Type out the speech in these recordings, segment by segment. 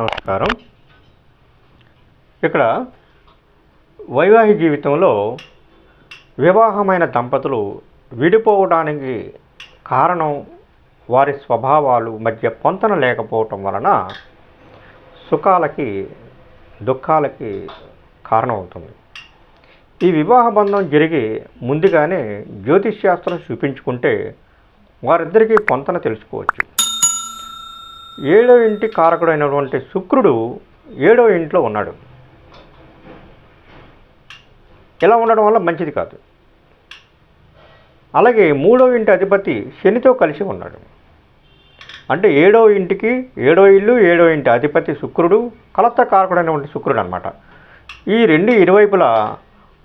నమస్కారం. ఇక్కడ వైవాహిక జీవితంలో వివాహమైన దంపతులు విడిపోవడానికి కారణం వారి స్వభావాలు మధ్య పొంతన లేకపోవటం వలన సుఖాలకి దుఃఖాలకి కారణమవుతుంది. ఈ వివాహ బంధం జరిగి ముందుగానే జ్యోతిష్ శాస్త్రం చూపించుకుంటే వారిద్దరికీ పొంతన తెలుసుకోవచ్చు. ఏడో ఇంటి కారకుడైనటువంటి శుక్రుడు ఏడో ఇంట్లో ఉన్నాడు. ఇలా ఉండడం వల్ల మంచిది కాదు. అలాగే మూడో ఇంటి అధిపతి శనితో కలిసి ఉన్నాడు. అంటే ఏడో ఇంటికి ఏడో ఇల్లు ఏడో ఇంటి అధిపతి శుక్రుడు కలత్త కారకుడైనటువంటి శుక్రుడు అనమాట ఈ రెండు ఇరువైపులా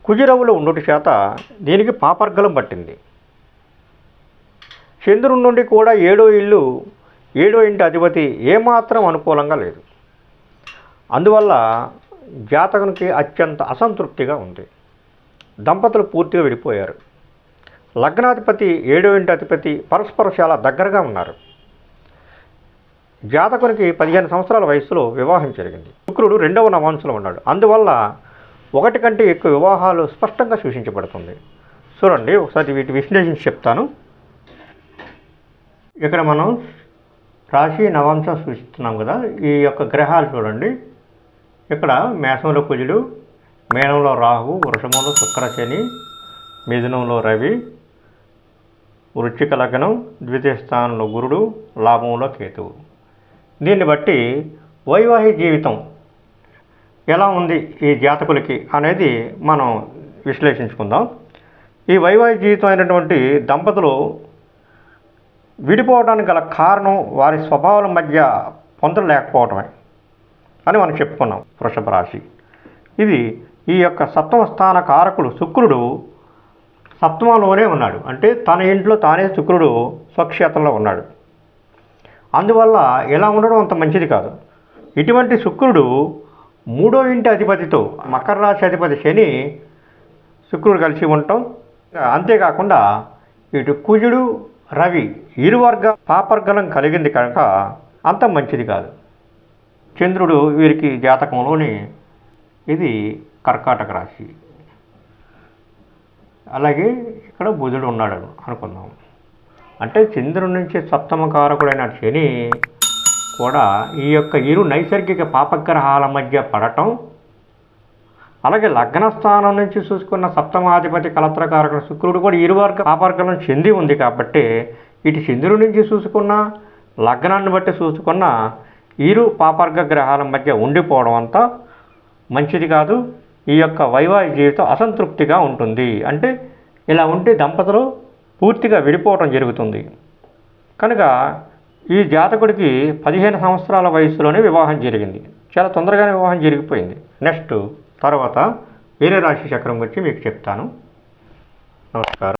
కుజిరవులు ఉండుట చేత దీనికి పాపర్గలం పట్టింది. చంద్రుడి నుండి కూడా ఏడో ఇల్లు ఏడో ఇంటి అధిపతి ఏమాత్రం అనుకూలంగా లేదు. అందువల్ల జాతకునికి అత్యంత అసంతృప్తిగా ఉంది. దంపతులు పూర్తిగా విడిపోయారు. లగ్నాధిపతి ఏడో ఇంటి అధిపతి పరస్పర చాలా దగ్గరగా ఉన్నారు. జాతకునికి పదిహేను సంవత్సరాల వయసులో వివాహం జరిగింది. శుక్రుడు రెండవ నవాంశంలో ఉన్నాడు. అందువల్ల ఒకటి కంటే ఎక్కువ వివాహాలు స్పష్టంగా సూచించబడుతుంది. చూడండి ఒకసారి వీటి విశ్లేషించి చెప్తాను. ఇక్కడ మనం రాశి నవాంశం సూచిస్తున్నాం కదా ఈ యొక్క గ్రహాలు చూడండి. ఇక్కడ మేషంలో కుజుడు మేనంలో రాహు వృషభంలో శుక్ర శని మిథునంలో రవి వృచ్చిక లగ్నం ద్వితీయ స్థానంలో గురుడు లాభంలో కేతువు. దీన్ని బట్టి వైవాహిక జీవితం ఎలా ఉంది ఈ జాతకులకి అనేది మనం విశ్లేషించుకుందాం. ఈ వైవాహిక జీవితం అయినటువంటి దంపతులు విడిపోవడానికి గల కారణం వారి స్వభావాల మధ్య పొందలు లేకపోవటమే అని మనం చెప్పుకున్నాం వృషభ రాశి. ఇది ఈ యొక్క సప్తమ స్థాన కారకుడు శుక్రుడు సప్తమంలోనే ఉన్నాడు. అంటే తన ఇంట్లో తానే శుక్రుడు స్వక్షేత్రంలో ఉన్నాడు. అందువల్ల ఇలా ఉండడం అంత మంచిది కాదు. ఇటువంటి శుక్రుడు మూడో ఇంటి అధిపతితో మకర రాశి అధిపతి శని శుక్రుడు కలిసి ఉండటం అంతేకాకుండా ఇటు కుజుడు రవి ఇరువర్గ పాపర్గలం కలిగింది కనుక అంత మంచిది కాదు. చంద్రుడు వీరికి జాతకంలోని ఇది కర్కాటక రాశి. అలాగే ఇక్కడ బుధుడు ఉన్నాడు అనుకుందాం. అంటే చంద్రుడి నుంచి సప్తమకారకుడైన శని కూడా ఈ యొక్క ఇరు నైసర్గిక పాపగ్రహాల మధ్య పడటం అలాగే లగ్న స్థానం నుంచి చూసుకున్న సప్తమాధిపతి కలత్రకారకుడు శుక్రుడు కూడా ఇరువర్గ పాపర్గలం చెంది ఉంది కాబట్టి ఇటు చంద్రుడి నుంచి చూసుకున్న లగ్నాన్ని బట్టి చూసుకున్న ఇరు పాపర్గ గ్రహాల మధ్య ఉండిపోవడం అంతా మంచిది కాదు. ఈ యొక్క వైవాహిక జీవితం అసంతృప్తిగా ఉంటుంది. అంటే ఇలా ఉంటే దంపతులు పూర్తిగా విడిపోవడం జరుగుతుంది. కనుక ఈ జాతకుడికి పదిహేను సంవత్సరాల వయసులోనే వివాహం జరిగింది. చాలా తొందరగానే వివాహం జరిగిపోయింది. నెక్స్ట్ తర్వాత వేరే రాశి చక్రం గురించి మీకు చెప్తాను. నమస్కారం.